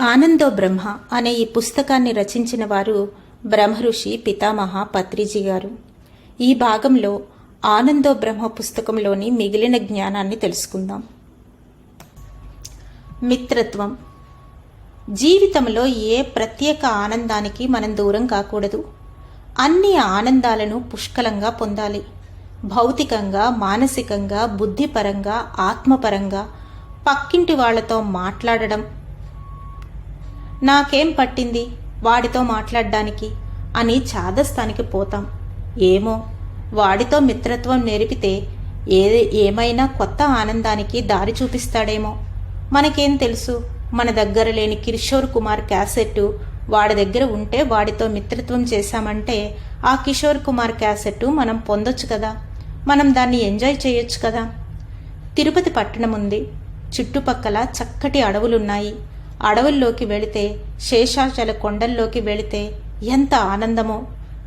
ఆనందో బ్రహ్మ అనే ఈ పుస్తకాన్ని రచించిన వారు బ్రహ్మఋషి పితామహ పత్రిజీ గారు. ఈ భాగంలో ఆనందో బ్రహ్మ పుస్తకంలోని మిగిలిన జ్ఞానాన్ని తెలుసుకుందాం. మిత్రత్వం. జీవితంలో ఏ ప్రత్యేక ఆనందానికి మనం దూరం కాకూడదు. అన్ని ఆనందాలను పుష్కలంగా పొందాలి. భౌతికంగా మానసికంగా బుద్ధిపరంగా ఆత్మపరంగా పక్కింటి వాళ్ళతో మాట్లాడడం నాకేం పట్టింది వాడితో మాట్లాడడానికి? అని చాదస్తానికి పోతాం. ఏమో వాడితో మిత్రత్వం నేర్పితే ఏ ఏమైనా కొత్త ఆనందానికి దారి చూపిస్తాడేమో. మనకేం తెలుసు? మన దగ్గర లేని కిషోర్ కుమార్ క్యాసెట్ వాడి దగ్గర ఉంటే వాడితో మిత్రత్వం చేశామంటే ఆ కిషోర్ కుమార్ క్యాసెట్ మనం పొందొచ్చు కదా? మనం దాన్ని ఎంజాయ్ చేయొచ్చు కదా? తిరుపతి పట్టణం ఉంది చుట్టుపక్కల చక్కటి అడవులున్నాయి. అడవుల్లోకి వెళితే శేషాచల కొండల్లోకి వెళితే ఎంత ఆనందమో.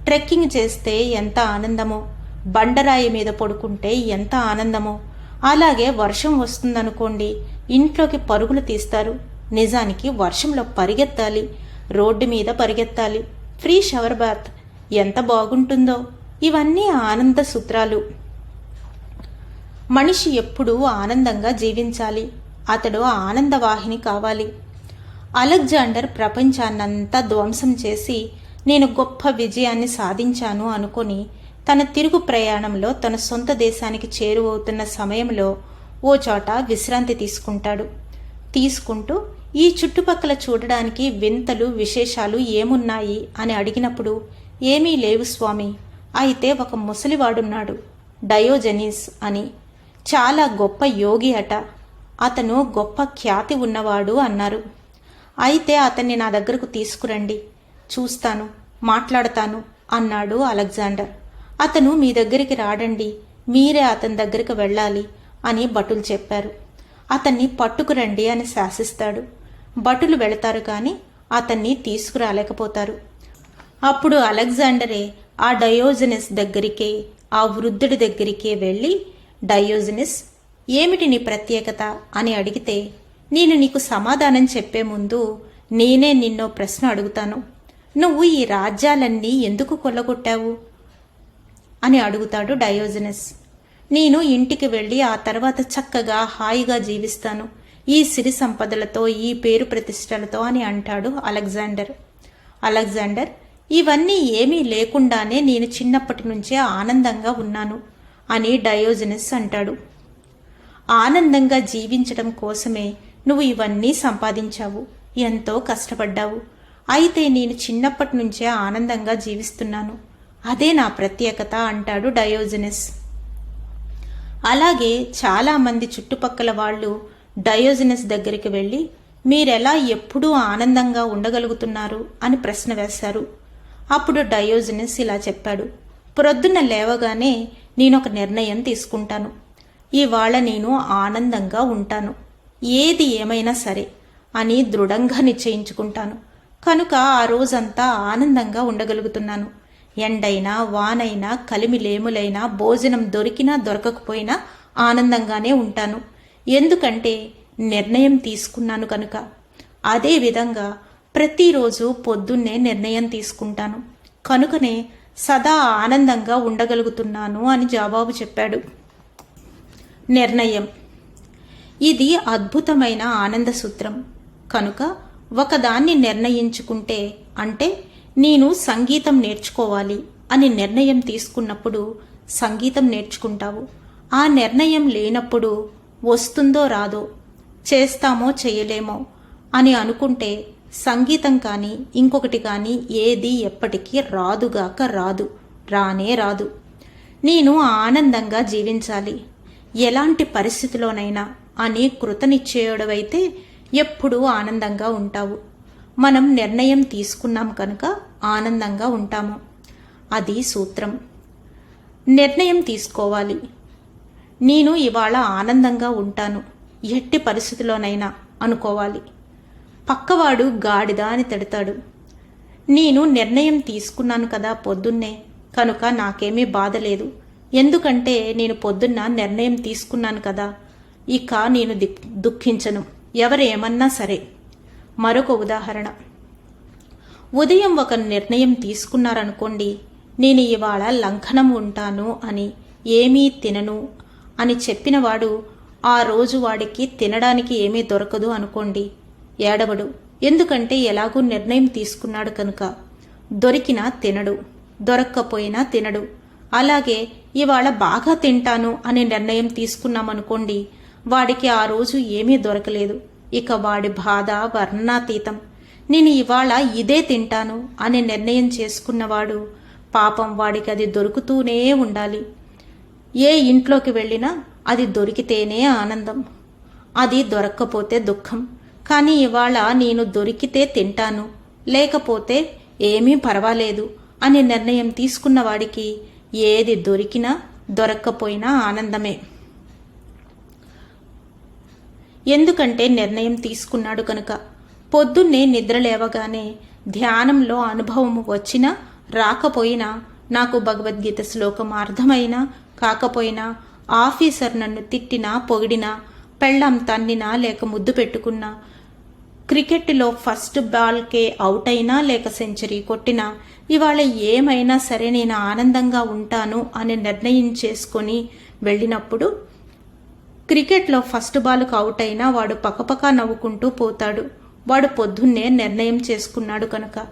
ట్రెక్కింగ్ చేస్తే ఎంత ఆనందమో. బండరాయి మీద పడుకుంటే ఎంత ఆనందమో. అలాగే వర్షం వస్తుందనుకోండి ఇంట్లోకి పరుగులు తీస్తారు. నిజానికి వర్షంలో పరిగెత్తాలి రోడ్డు మీద పరిగెత్తాలి. ఫ్రీ షవర్ బాత్ ఎంత బాగుంటుందో. ఇవన్నీ ఆనంద సూత్రాలు. మనిషి ఎప్పుడూ ఆనందంగా జీవించాలి. అతడు ఆనందవాహిని కావాలి. అలెగ్జాండర్ ప్రపంచాన్నంతా ధ్వంసం చేసి నేను గొప్ప విజయాన్ని సాధించాను అనుకొని తన తిరుగు ప్రయాణంలో తన సొంత దేశానికి చేరువవుతున్న సమయంలో ఓ చోట విశ్రాంతి తీసుకుంటాడు. తీసుకుంటూ ఈ చుట్టుపక్కల చూడడానికి వింతలు విశేషాలు ఏమున్నాయి అని అడిగినప్పుడు ఏమీ లేవు స్వామి. అయితే ఒక ముసలివాడున్నాడు డయోజెనిస్ అని. చాలా గొప్ప యోగి అట. అతను గొప్ప ఖ్యాతి ఉన్నవాడు అన్నారు. అయితే అతన్ని నా దగ్గరకు తీసుకురండి. చూస్తాను మాట్లాడతాను అన్నాడు అలెగ్జాండర్. అతను మీ దగ్గరికి రాడండి మీరే అతని దగ్గరికి వెళ్ళాలి అని భటులు చెప్పారు. అతన్ని పట్టుకురండి అని శాసిస్తాడు. భటులు వెళతారు కానీ అతన్ని తీసుకురాలేకపోతారు. అప్పుడు అలెగ్జాండరే ఆ డయోజనిస్ దగ్గరికే ఆ వృద్ధుడి దగ్గరికే వెళ్ళి డయోజనిస్ ఏమిటి నీ ప్రత్యేకత? అని అడిగితే నేను నీకు సమాధానం చెప్పే ముందు నేనే నిన్నో ప్రశ్న అడుగుతాను. నువ్వు ఈ రాజ్యాలన్నీ ఎందుకు కొల్లగొట్టావు? అని అడుగుతాడు డయోజనస్. నేను ఇంటికి వెళ్ళి ఆ తర్వాత చక్కగా హాయిగా జీవిస్తాను. ఈ సిరి సంపదలతో ఈ పేరు ప్రతిష్టలతో అని అంటాడు అలెగ్జాండర్. అలెగ్జాండర్ ఇవన్నీ ఏమీ లేకుండానే నేను చిన్నప్పటి నుంచే ఆనందంగా ఉన్నాను అని డయోజనస్ అంటాడు. ఆనందంగా జీవించడం కోసమే నువ్వు ఇవన్నీ సంపాదించావు ఎంతో కష్టపడ్డావు. అయితే నేను చిన్నప్పటి నుంచే ఆనందంగా జీవిస్తున్నాను. అదే నా ప్రత్యేకత అంటాడు డయోజనస్. అలాగే చాలామంది చుట్టుపక్కల వాళ్ళు డయోజనస్ దగ్గరికి వెళ్ళి మీరెలా ఎప్పుడూ ఆనందంగా ఉండగలుగుతున్నారు? అని ప్రశ్న వేశారు. అప్పుడు డయోజనస్ ఇలా చెప్పాడు. ప్రొద్దున లేవగానే నేనొక నిర్ణయం తీసుకుంటాను. ఇవాళ నేను ఆనందంగా ఉంటాను. ఏది ఏమైనా సరే అని దృఢంగా నిశ్చయించుకుంటాను. కనుక ఆ రోజంతా ఆనందంగా ఉండగలుగుతున్నాను. ఎండైనా వానైనా కలిమిలేములైనా భోజనం దొరికినా దొరకకపోయినా ఆనందంగానే ఉంటాను. ఎందుకంటే నిర్ణయం తీసుకున్నాను కనుక. అదేవిధంగా ప్రతిరోజు పొద్దున్నే నిర్ణయం తీసుకుంటాను. కనుకనే సదా ఆనందంగా ఉండగలుగుతున్నాను అని జవాబు చెప్పాడు. నిర్ణయం. ఇది అద్భుతమైన ఆనంద సూత్రం. కనుక ఒకదాన్ని నిర్ణయించుకుంటే అంటే నేను సంగీతం నేర్చుకోవాలి అని నిర్ణయం తీసుకున్నప్పుడు సంగీతం నేర్చుకుంటావు. ఆ నిర్ణయం లేనప్పుడు వస్తుందో రాదో చేస్తామో చేయలేమో అని అనుకుంటే సంగీతం కానీ ఇంకొకటి కానీ ఏది ఎప్పటికీ రాదుగాక రాదు రానే రాదు. నేను ఆనందంగా జీవించాలి. ఎలాంటి పరిస్థితిలోనైనా అని కృతనిశ్చయుడవైతే ఎప్పుడూ ఆనందంగా ఉంటావు. మనం నిర్ణయం తీసుకున్నాం కనుక ఆనందంగా ఉంటాము. అది సూత్రం. నిర్ణయం తీసుకోవాలి. నేను ఇవాళ ఆనందంగా ఉంటాను. ఎట్టి పరిస్థితిలోనైనా అనుకోవాలి. పక్కవాడు గాడిద అని తిడతాడు. నేను నిర్ణయం తీసుకున్నాను కదా పొద్దున్నే. కనుక నాకేమీ బాధ లేదు. ఎందుకంటే నేను పొద్దున్న నిర్ణయం తీసుకున్నాను కదా. ఇక నేను దుఃఖించను. ఎవరేమన్నా సరే. మరొక ఉదాహరణ. ఉదయం ఒక నిర్ణయం తీసుకున్నారనుకోండి నేను ఇవాళ లంఘనం ఉంటాను అని ఏమీ తినను అని చెప్పినవాడు ఆ రోజు వాడికి తినడానికి ఏమీ దొరకదు అనుకోండి ఏడవడు. ఎందుకంటే ఎలాగూ నిర్ణయం తీసుకున్నాడు కనుక. దొరికినా తినడు దొరక్కపోయినా తినడు. అలాగే ఇవాళ బాగా తింటాను అనే నిర్ణయం తీసుకున్నామనుకోండి వాడికి ఆ రోజు ఏమీ దొరకలేదు. ఇక వాడి బాధ వర్ణాతీతం. నేను ఇవాళ ఇదే తింటాను అనే నిర్ణయం చేసుకున్నవాడు పాపం వాడికి అది దొరుకుతూనే ఉండాలి. ఏ ఇంట్లోకి వెళ్ళినా అది దొరికితేనే ఆనందం. అది దొరక్కపోతే దుఃఖం. కానీ ఇవాళ నేను దొరికితే తింటాను. లేకపోతే ఏమీ పర్వాలేదు అనే నిర్ణయం తీసుకున్న వాడికి ఏది దొరికినా దొరక్కపోయినా ఆనందమే. ఎందుకంటే నిర్ణయం తీసుకున్నాడు కనుక. పొద్దున్నే నిద్ర లేవగానే ధ్యానంలో అనుభవం వచ్చినా రాకపోయినా నాకు భగవద్గీత శ్లోకం అర్థమైనా కాకపోయినా ఆఫీసర్ నన్ను తిట్టినా పొగిడినా పెళ్ళం తన్నినా లేక ముద్దు పెట్టుకున్నా క్రికెట్లో ఫస్ట్ బాల్కే అవుట్ అయినా లేక సెంచరీ కొట్టినా ఇవాళ ఏమైనా సరే నేను ఆనందంగా ఉంటాను అని నిర్ణయం చేసుకొని వెళ్ళినప్పుడు క్రికెట్లో ఫస్ట్ బాల్కు అవుట్ అయినా వాడు పకపక నవ్వుకుంటూ పోతాడు. వాడు పొద్దున్నే నిర్ణయం చేసుకున్నాడు కనుక.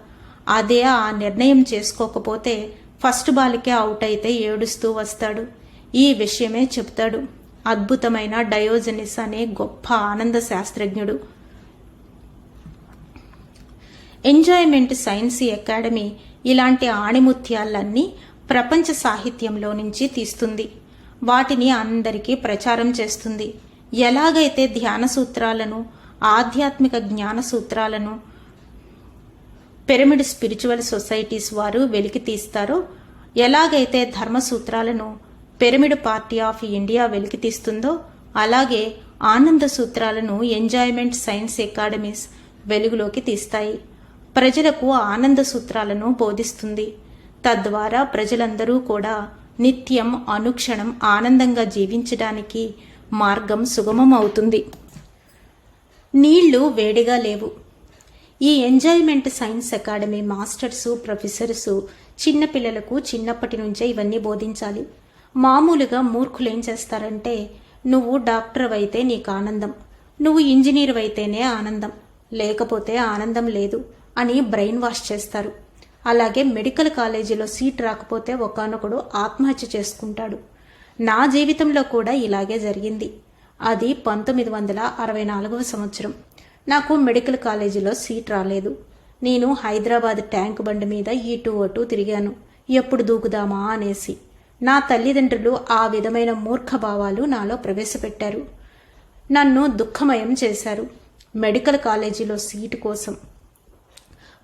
అదే ఆ నిర్ణయం చేసుకోకపోతే ఫస్ట్ బాల్కే అవుట్ అయితే ఏడుస్తూ వస్తాడు. ఈ విషయమే చెప్తాడు. అద్భుతమైన డయోజనిస్ అనే గొప్ప ఆనంద శాస్త్రజ్ఞుడు. ఎంజాయ్మెంట్ సైన్స్ అకాడమీ ఇలాంటి ఆణిముత్యాలన్నీ ప్రపంచ సాహిత్యంలో నుంచి తీస్తుంది. వాటిని అందరికీ ప్రచారం చేస్తుంది. ఎలాగైతే ధ్యాన సూత్రాలను ఆధ్యాత్మిక జ్ఞాన సూత్రాలను పిరమిడ్ స్పిరిచువల్ సొసైటీస్ వారు వెలికి తీస్తారో ఎలాగైతే ధర్మ సూత్రాలను పిరమిడ్ పార్టీ ఆఫ్ ఇండియా వెలికి తీస్తుందో అలాగే ఆనంద సూత్రాలను ఎంజాయ్మెంట్ సైన్స్ అకాడమీస్ వెలుగులోకి తీస్తాయి. ప్రజలకు ఆనంద సూత్రాలను బోధిస్తుంది. తద్వారా ప్రజలందరూ కూడా నిత్యం అనుక్షణం ఆనందంగా జీవించడానికి మార్గం సుగమం అవుతుంది నీళ్ళు వేడిగా లేవు. ఈ enjoyment science academy masters professors చిన్నపిల్లలకు చిన్నప్పటి నుంచే ఇవన్నీ బోధించాలి. మామూలుగా మూర్ఖులు ఏం చేస్తారంటే నువ్వు డాక్టర్ అయితే నీకు ఆనందం. నువ్వు ఇంజనీర్ అయితేనే ఆనందం. లేకపోతే ఆనందం లేదు అని బ్రెయిన్ వాష్ చేస్తారు. అలాగే మెడికల్ కాలేజీలో సీట్ రాకపోతే ఒకనొకడు ఆత్మహత్య చేసుకుంటాడు. నా జీవితంలో కూడా ఇలాగే జరిగింది. అది పంతొమ్మిది వందల అరవై నాలుగవ సంవత్సరం. నాకు మెడికల్ కాలేజీలో సీట్ రాలేదు. నేను హైదరాబాద్ ట్యాంక్ బండి మీద ఇటు అటు తిరిగాను. ఎప్పుడు దూకుదామా అనేసి. నా తల్లిదండ్రులు ఆ విధమైన మూర్ఖ భావాలు నాలో ప్రవేశపెట్టారు. నన్ను దుఃఖమయం చేశారు. మెడికల్ కాలేజీలో సీటు కోసం.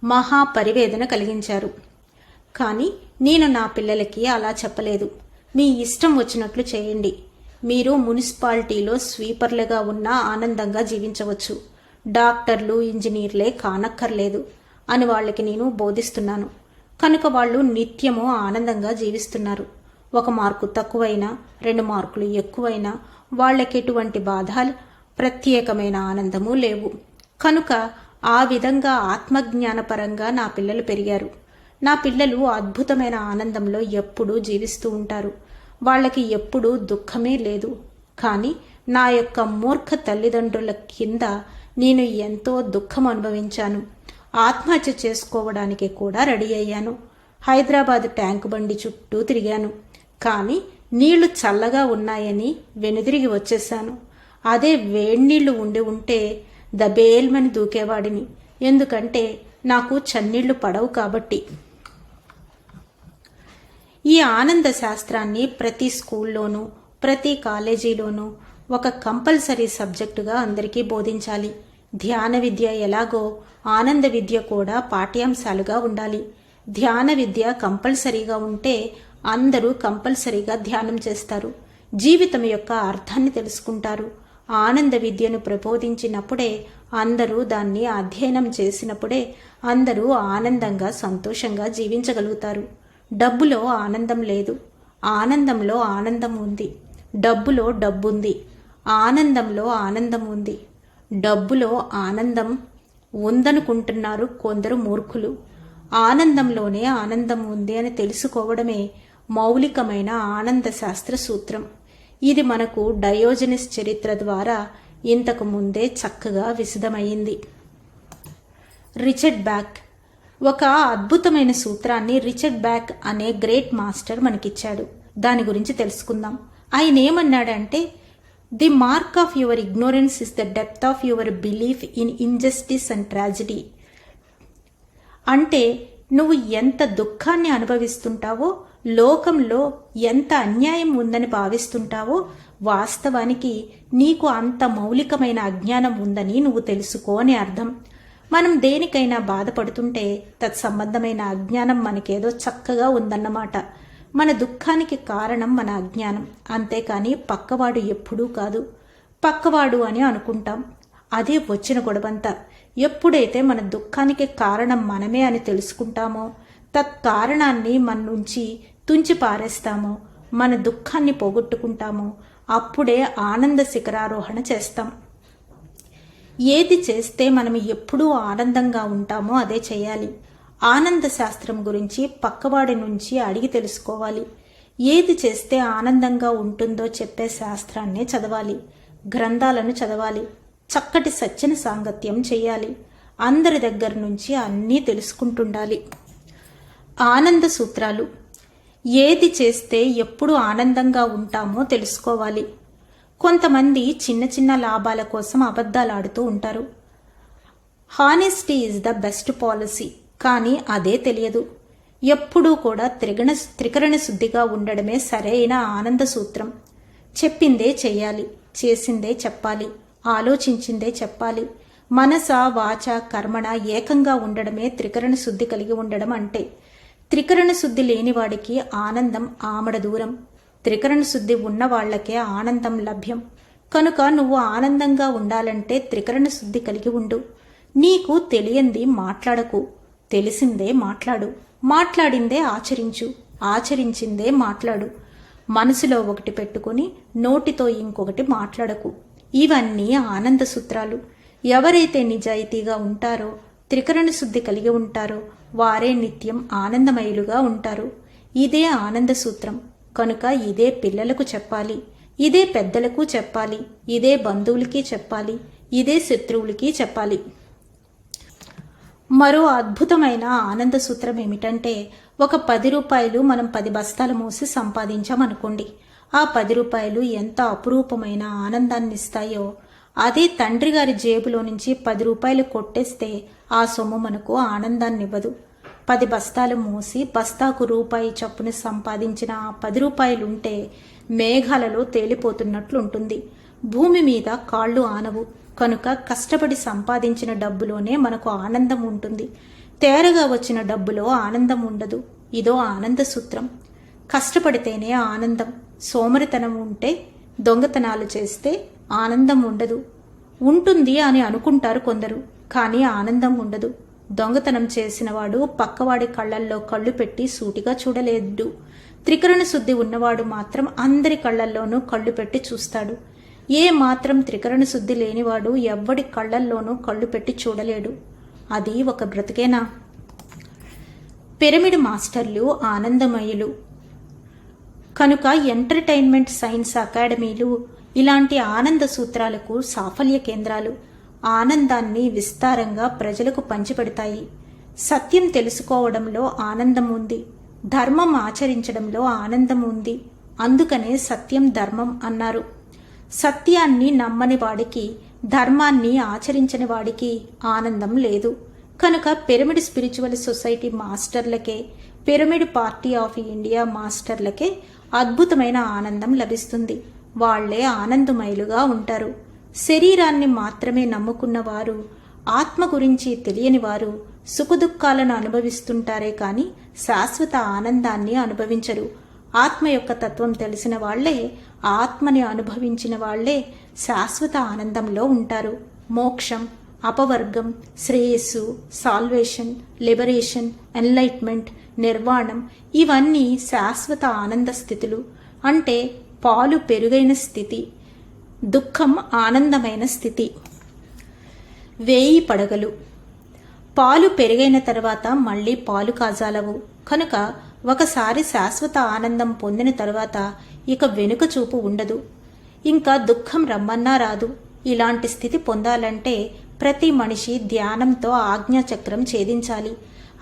మహా పరివేదన కలిగించారు. కానీ నేను నా పిల్లలకి అలా చెప్పలేదు. మీ ఇష్టం వచ్చినట్లు చేయండి. మీరు మున్సిపాలిటీలో స్వీపర్లుగా ఉన్నా ఆనందంగా జీవించవచ్చు. డాక్టర్లు ఇంజనీర్లే కానక్కర్లేదు అని వాళ్ళకి నేను బోధిస్తున్నాను. కనుక వాళ్ళు నిత్యము ఆనందంగా జీవిస్తున్నారు. ఒక మార్కు తక్కువైనా రెండు మార్కులు ఎక్కువైనా వాళ్ళకి ఎటువంటి బాధ ప్రత్యేకమైన ఆనందము లేవు. కనుక ఆ విధంగా ఆత్మజ్ఞానపరంగా నా పిల్లలు పెరిగారు. నా పిల్లలు అద్భుతమైన ఆనందంలో ఎప్పుడూ జీవిస్తూ ఉంటారు. వాళ్ళకి ఎప్పుడూ దుఃఖమే లేదు. కానీ నా యొక్క మూర్ఖ తల్లిదండ్రుల కింద నేను ఎంతో దుఃఖం అనుభవించాను. ఆత్మహత్య చేసుకోవడానికి కూడా రెడీ అయ్యాను. హైదరాబాద్ ట్యాంక్ బండి చుట్టూ తిరిగాను. కానీ నీళ్ళు చల్లగా ఉన్నాయని వెనుదిరిగి వచ్చేశాను. అదే వేడినీళ్ళు ఉండి ఉంటే దబేల్మని దూకేవాడిని. ఎందుకంటే నాకు చన్నీళ్ళు పడవు కాబట్టి. ఈ ఆనంద శాస్త్రాన్ని ప్రతి స్కూల్లోనూ ప్రతి కాలేజీలోనూ ఒక కంపల్సరీ సబ్జెక్టుగా అందరికీ బోధించాలి. ధ్యాన విద్య ఎలాగో ఆనంద విద్య కూడా పాఠ్యాంశాలుగా ఉండాలి. ధ్యాన విద్య కంపల్సరీగా ఉంటే అందరూ కంపల్సరీగా ధ్యానం చేస్తారు. జీవితం యొక్క అర్థాన్ని తెలుసుకుంటారు. ఆనంద విద్యను ప్రబోధించినప్పుడే అందరూ దాన్ని అధ్యయనం చేసినప్పుడే అందరూ ఆనందంగా సంతోషంగా జీవించగలుగుతారు. డబ్బులో ఆనందం లేదు. ఆనందంలో ఆనందం ఉంది. డబ్బులో డబ్బుంది. ఆనందంలో ఆనందం ఉంది. డబ్బులో ఆనందం ఉందనుకుంటున్నారు కొందరు మూర్ఖులు. ఆనందంలోనే ఆనందం ఉంది అని తెలుసుకోవడమే మౌలికమైన ఆనంద శాస్త్ర సూత్రం. ఇది మనకు డయోజనిస్ చరిత్ర ద్వారా ఇంతకు ముందే చక్కగా విశదమైంది. Richard back. ఒక అద్భుతమైన సూత్రాన్ని రిచర్డ్ బ్యాక్ అనే గ్రేట్ మాస్టర్ మనకిచ్చాడు. దాని గురించి తెలుసుకుందాం. ఆయన ఏమన్నాడంటే the mark of your ignorance is the depth of your belief in injustice and tragedy. అంటే నువ్వు ఎంత దుఃఖాన్ని అనుభవిస్తుంటావో లోకంలో ఎంత అన్యాయం ఉందని భావిస్తుంటావో వాస్తవానికి నీకు అంత మౌలికమైన అజ్ఞానం ఉందని నువ్వు తెలుసుకో అని అర్థం. మనం దేనికైనా బాధపడుతుంటే తత్సంబంధమైన అజ్ఞానం మనకేదో చక్కగా ఉందన్నమాట. మన దుఃఖానికి కారణం మన అజ్ఞానం. అంతేకాని పక్కవాడు ఎప్పుడూ కాదు. పక్కవాడు అని అనుకుంటాం. అదే వచ్చిన గొడవంతా. ఎప్పుడైతే మన దుఃఖానికి కారణం మనమే అని తెలుసుకుంటామో తత్కారణాన్ని మన నుంచి తుంచి పారేస్తాము. మన దుఃఖాన్ని పోగొట్టుకుంటాము. అప్పుడే ఆనంద శిఖరారోహణ చేస్తాం. ఏది చేస్తే మనం ఎప్పుడూ ఆనందంగా ఉంటామో అదే చేయాలి. ఆనంద శాస్త్రం గురించి పక్కవాడి నుంచి అడిగి తెలుసుకోవాలి. ఏది చేస్తే ఆనందంగా ఉంటుందో చెప్పే శాస్త్రాన్నే చదవాలి. గ్రంథాలను చదవాలి. చక్కటి సత్యన సాంగత్యం చేయాలి. అందరి దగ్గర నుంచి అన్నీ తెలుసుకుంటుండాలి. ఆనంద సూత్రాలు. ఏది చేస్తే ఎప్పుడు ఆనందంగా ఉంటామో తెలుసుకోవాలి. కొంతమంది చిన్న చిన్న లాభాల కోసం అబద్ధాలాడుతూ ఉంటారు. Honesty is the best policy కానీ అదే తెలియదు. ఎప్పుడూ కూడా త్రిగణ త్రికరణ శుద్ధిగా ఉండడమే సరైన ఆనంద సూత్రం. చెప్పిందే చెయ్యాలి చేసిందే చెప్పాలి ఆలోచించిందే చెప్పాలి. మనస వాచ కర్మణ ఏకంగా ఉండడమే త్రికరణ శుద్ధి కలిగి ఉండడం అంటే. త్రికరణ శుద్ధి లేనివాడికి ఆనందం ఆమడ దూరం. త్రికరణ శుద్ధి ఉన్నవాళ్ళకే ఆనందం లభ్యం. కనుక నువ్వు ఆనందంగా ఉండాలంటే త్రికరణ శుద్ధి కలిగి ఉండు. నీకు తెలియంది మాట్లాడకు. తెలిసిందే మాట్లాడు. మాట్లాడిందే ఆచరించు. ఆచరించిందే మాట్లాడు. మనసులో ఒకటి పెట్టుకుని నోటితో ఇంకొకటి మాట్లాడకు. ఇవన్నీ ఆనంద సూత్రాలు. ఎవరైతే నిజాయితీగా ఉంటారో త్రికరణ శుద్ధి కలిగి ఉంటారో. వారే నిత్యం ఆనందమయులుగా ఉంటారు. ఇదే ఆనంద సూత్రం. కనుక ఇదే పిల్లలకు చెప్పాలి. ఇదే పెద్దలకు చెప్పాలి. ఇదే బంధువులకి చెప్పాలి. ఇదే శత్రువులకి చెప్పాలి. మరో అద్భుతమైన ఆనంద సూత్రం ఏమిటంటే ఒక పది రూపాయలు మనం పది బస్తాలు మూసి సంపాదించామనుకోండి. ఆ పది రూపాయలు ఎంత అపురూపమైన ఆనందాన్ని ఇస్తాయో అదే తండ్రి గారి జేబులో నుంచి పది రూపాయలు కొట్టేస్తే ఆ సొమ్ము మనకు ఆనందాన్నివ్వదు. పది బస్తాలు మూసి బస్తాకు రూపాయి చప్పున సంపాదించిన ఆ పది రూపాయలుంటే మేఘాలలో తేలిపోతున్నట్లుంటుంది. భూమి మీద కాళ్ళు ఆనవు. కనుక కష్టపడి సంపాదించిన డబ్బులోనే మనకు ఆనందం ఉంటుంది తేరగా వచ్చిన డబ్బులో ఆనందం ఉండదు ఇదో ఆనంద సూత్రం. కష్టపడితేనే ఆనందం. సోమరితనం ఉంటే దొంగతనాలు చేస్తే ఆనందం ఉండదు ఉంటుంది అని అనుకుంటారు కొందరు. కానీ ఆనందం ఉండదు. దొంగతనం చేసినవాడు పక్కవాడి కళ్ళల్లో కళ్ళు పెట్టి సూటిగా చూడలేదు త్రికరణ శుద్ధి ఉన్నవాడు మాత్రం అందరి కళ్ళల్లోనూ కళ్ళు పెట్టి చూస్తాడు. ఏ మాత్రం త్రికరణ శుద్ధి లేనివాడు ఎవ్వడి కళ్ళల్లోనూ కళ్ళు పెట్టి చూడలేడు. అది ఒక బ్రతికేనా? పిరమిడ్ మాస్టర్లు ఆనందమయులు. కనుక ఎంటర్టైన్మెంట్ సైన్స్ అకాడమీలు ఇలాంటి ఆనంద సూత్రాలకు సాఫల్య కేంద్రాలు. ఆనందాన్ని విస్తారంగా ప్రజలకు పంచిపెడతాయి. సత్యం తెలుసుకోవడంలో ఆనందం ఉంది ధర్మం ఆచరించడంలో ఆనందం ఉంది అందుకనే సత్యం ధర్మం అన్నారు. సత్యాన్ని నమ్మని వాడికి ధర్మాన్ని ఆచరించని వాడికి ఆనందం లేదు. కనుక పిరమిడ్ స్పిరిచువల్ సొసైటీ మాస్టర్లకే పిరమిడ్ పార్టీ ఆఫ్ ఇండియా మాస్టర్లకే అద్భుతమైన ఆనందం లభిస్తుంది. వాళ్ళే ఆనందమయులుగా ఉంటారు. శరీరాన్ని మాత్రమే నమ్ముకున్నవారు ఆత్మ గురించి తెలియని వారు సుఖదుఖాలను అనుభవిస్తుంటారే కానీ శాశ్వత ఆనందాన్ని అనుభవించరు. ఆత్మ యొక్క తత్వం తెలిసిన వాళ్ళే ఆత్మని అనుభవించిన వాళ్ళే శాశ్వత ఆనందంలో ఉంటారు. మోక్షం అపవర్గం శ్రేయస్సు సాల్వేషన్ లిబరేషన్ ఎన్లైట్మెంట్ నిర్వాణం ఇవన్నీ శాశ్వత ఆనంద స్థితులు. అంటే పాలు పెరుగైన స్థితి. దుఃఖం ఆనందమైన స్థితి. వేయి పడగలు. పాలు పెరిగైన తర్వాత మళ్ళీ పాలు కాజాలవు. కనుక ఒకసారి శాశ్వత ఆనందం పొందిన తర్వాత ఇక వెనుక చూపు ఉండదు. ఇంకా దుఃఖం రమ్మన్నా రాదు. ఇలాంటి స్థితి పొందాలంటే ప్రతి మనిషి ధ్యానంతో ఆజ్ఞాచక్రం ఛేదించాలి.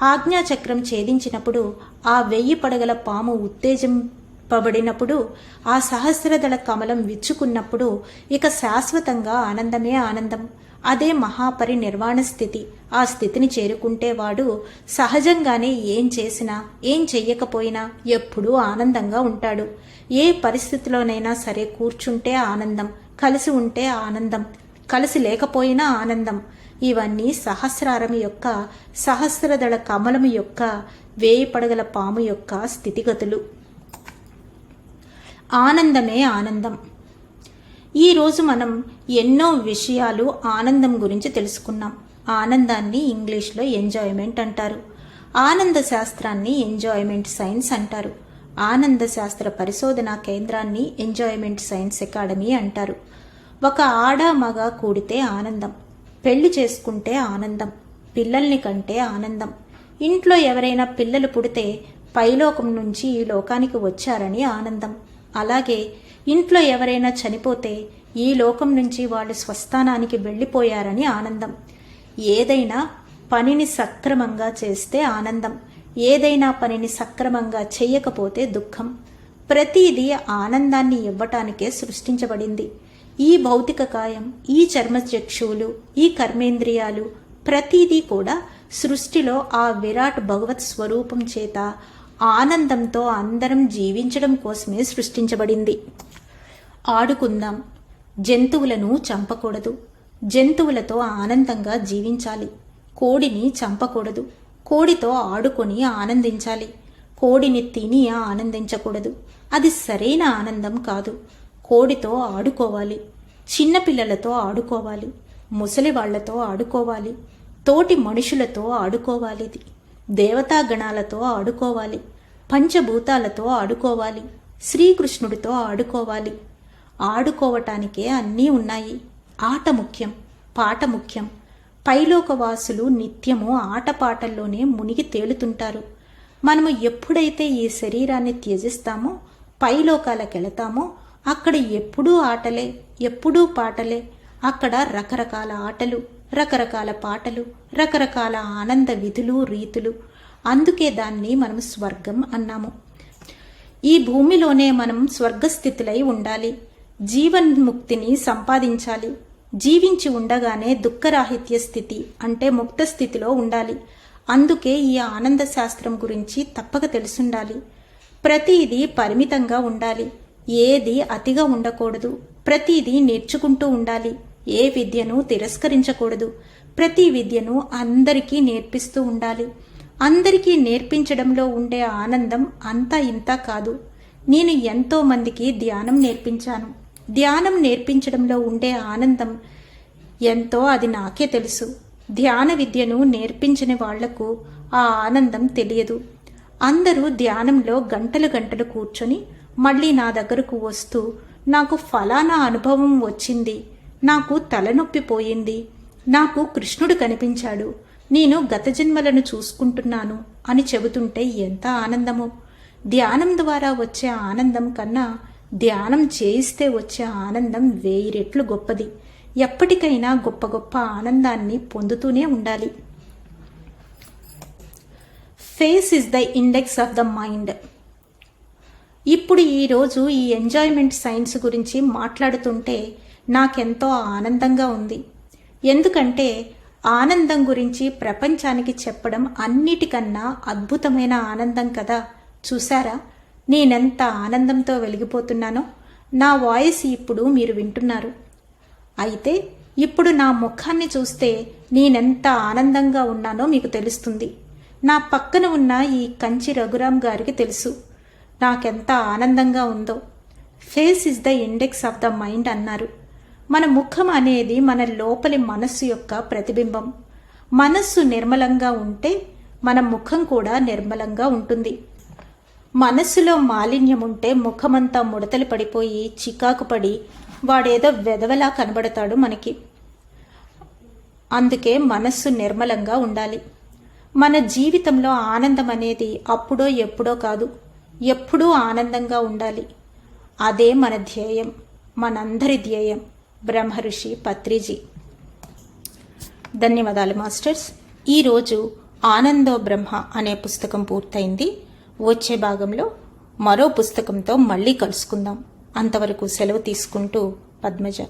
ఆజ్ఞాచక్రం ఛేదించినప్పుడు ఆ వెయ్యి పడగల పాము ఉత్తేజం విప్పబడినప్పుడు ఆ సహస్రదళ కమలం విచ్చుకున్నప్పుడు ఇక శాశ్వతంగా ఆనందమే ఆనందం. అదే మహాపరినిర్వాణ స్థితి. ఆ స్థితిని చేరుకుంటే వాడు సహజంగానే ఏం చేసినా ఏం చెయ్యకపోయినా ఎప్పుడూ ఆనందంగా ఉంటాడు. ఏ పరిస్థితిలోనైనా సరే కూర్చుంటే ఆనందం కలిసి ఉంటే ఆనందం కలిసి లేకపోయినా ఆనందం. ఇవన్నీ సహస్రారం యొక్క సహస్రదళ కమలము యొక్క వేయి పడగల పాము యొక్క స్థితిగతులు. ఆనందమే ఆనందం. ఈరోజు మనం ఎన్నో విషయాలు ఆనందం గురించి తెలుసుకున్నాం. ఆనందాన్ని ఇంగ్లీష్లో ఎంజాయ్మెంట్ అంటారు. ఆనంద శాస్త్రాన్ని ఎంజాయ్మెంట్ సైన్స్ అంటారు. ఆనంద శాస్త్ర పరిశోధనా కేంద్రాన్ని ఎంజాయ్మెంట్ సైన్స్ అకాడమీ అంటారు. ఒక ఆడ మగ కూడితే ఆనందం పెళ్ళి చేసుకుంటే ఆనందం పిల్లల్ని కంటే ఆనందం. ఇంట్లో ఎవరైనా పిల్లలు పుడితే పైలోకం నుంచి ఈ లోకానికి వచ్చారని ఆనందం. అలాగే ఇంట్లో ఎవరైనా చనిపోతే ఈ లోకం నుంచి వాళ్ళు స్వస్థానానికి వెళ్ళిపోయారని ఆనందం. ఏదైనా పనిని సక్రమంగా చేస్తే ఆనందం. ఏదైనా పనిని సక్రమంగా చేయకపోతే దుఃఖం. ప్రతిదీ ఆనందాన్ని ఇవ్వటానికే సృష్టించబడింది. ఈ భౌతిక కాయం ఈ చర్మచక్షువులు ఈ కర్మేంద్రియాలు ప్రతిదీ కూడా సృష్టిలో ఆ విరాట్ భగవత్ స్వరూపం చేత ఆనందంతో అందరం జీవించడం కోసమే సృష్టించబడింది. ఆడుకుందాం. జంతువులను చంపకూడదు. జంతువులతో ఆనందంగా జీవించాలి. కోడిని చంపకూడదు. కోడితో ఆడుకొని ఆనందించాలి. కోడిని తిని ఆనందించకూడదు. అది సరైన ఆనందం కాదు. కోడితో ఆడుకోవాలి. చిన్నపిల్లలతో ఆడుకోవాలి. ముసలి వాళ్ళతో ఆడుకోవాలి. తోటి మనుషులతో ఆడుకోవాలి. దేవతాగణాలతో ఆడుకోవాలి. పంచభూతాలతో ఆడుకోవాలి. శ్రీకృష్ణుడితో ఆడుకోవాలి. ఆడుకోవటానికే అన్నీ ఉన్నాయి. ఆట ముఖ్యం పాట ముఖ్యం. పైలోకవాసులు నిత్యము ఆటపాటల్లోనే మునిగి తేలుతుంటారు. మనము ఎప్పుడైతే ఈ శరీరాన్ని త్యజిస్తామో పైలోకాలకెళతామో అక్కడ ఎప్పుడూ ఆటలే ఎప్పుడూ పాటలే. అక్కడ రకరకాల ఆటలు రకరకాల పాటలు రకరకాల ఆనంద విధులు రీతులు. అందుకే దాన్ని మనం స్వర్గం అన్నాము. ఈ భూమిలోనే మనం స్వర్గస్థితులై ఉండాలి. జీవన్ముక్తిని సంపాదించాలి. జీవించి ఉండగానే దుఃఖరాహిత్య స్థితి అంటే ముక్త స్థితిలో ఉండాలి. అందుకే ఈ ఆనంద శాస్త్రం గురించి తప్పక తెలుసుండాలి. ప్రతిదీ పరిమితంగా ఉండాలి. ఏది అతిగా ఉండకూడదు. ప్రతిదీ నేర్చుకుంటూ ఉండాలి. ఏ విద్యను తిరస్కరించకూడదు. ప్రతి విద్యను అందరికీ నేర్పిస్తూ ఉండాలి. అందరికీ నేర్పించడంలో ఉండే ఆనందం అంతా ఇంత కాదు. నేను ఎంతో మందికి ధ్యానం నేర్పించాను. ధ్యానం నేర్పించడంలో ఉండే ఆనందం ఎంతో అది నాకే తెలుసు. ధ్యాన విద్యను నేర్పించని వాళ్ళకు ఆ ఆనందం తెలియదు. అందరూ ధ్యానంలో గంటలు గంటలు కూర్చొని మళ్ళీ నా దగ్గరకు వస్తూ నాకు ఫలానా అనుభవం వచ్చింది. నాకు తలనొప్పి పోయింది. నాకు కృష్ణుడు కనిపించాడు. నేను గత జన్మలను చూసుకుంటున్నాను అని చెబుతుంటే ఎంత ఆనందమో. ధ్యానం ద్వారా వచ్చే ఆనందం కన్నా ధ్యానం చేయిస్తే వచ్చే ఆనందం వేయి రెట్లు గొప్పది. ఎప్పటికైనా గొప్ప గొప్ప ఆనందాన్ని పొందుతూనే ఉండాలి. Face is the index of the mind. ఇప్పుడు ఈరోజు ఈ ఎంజాయ్మెంట్ సైన్స్ గురించి మాట్లాడుతుంటే నాకెంతో ఆనందంగా ఉంది. ఎందుకంటే ఆనందం గురించి ప్రపంచానికి చెప్పడం అన్నిటికన్నా అద్భుతమైన ఆనందం కదా. చూసారా నేనెంత ఆనందంతో వెలిగిపోతున్నానో? నా వాయిస్ ఇప్పుడు మీరు వింటున్నారు. అయితే ఇప్పుడు నా ముఖాన్ని చూస్తే నేనెంత ఆనందంగా ఉన్నానో మీకు తెలుస్తుంది. నా పక్కన ఉన్న ఈ కంచి రఘురామ్ గారికి తెలుసు. నాకెంత ఆనందంగా ఉందో. Face is the index of the mind అన్నారు. మన ముఖం అనేది మన లోపలి మనస్సు యొక్క ప్రతిబింబం. మనస్సు నిర్మలంగా ఉంటే మన ముఖం కూడా నిర్మలంగా ఉంటుంది. మనస్సులో మాలిన్యం ఉంటే ముఖమంతా ముడతలు పడిపోయి చికాకు పడి వాడేదో వెదవలా కనబడతాడు మనకి. అందుకే మనస్సు నిర్మలంగా ఉండాలి. మన జీవితంలో ఆనందం అనేది అప్పుడో ఎప్పుడో కాదు ఎప్పుడూ ఆనందంగా ఉండాలి. అదే మన ధ్యేయం మనందరి ధ్యేయం. బ్రహ్మఋషి పత్రిజీ. ధన్యవాదాలు మాస్టర్స్. ఈరోజు ఆనందో బ్రహ్మ అనే పుస్తకం పూర్తయింది. వచ్చే భాగంలో మరో పుస్తకంతో మళ్ళీ కలుసుకుందాం. అంతవరకు సెలవు తీసుకుంటూ పద్మజ.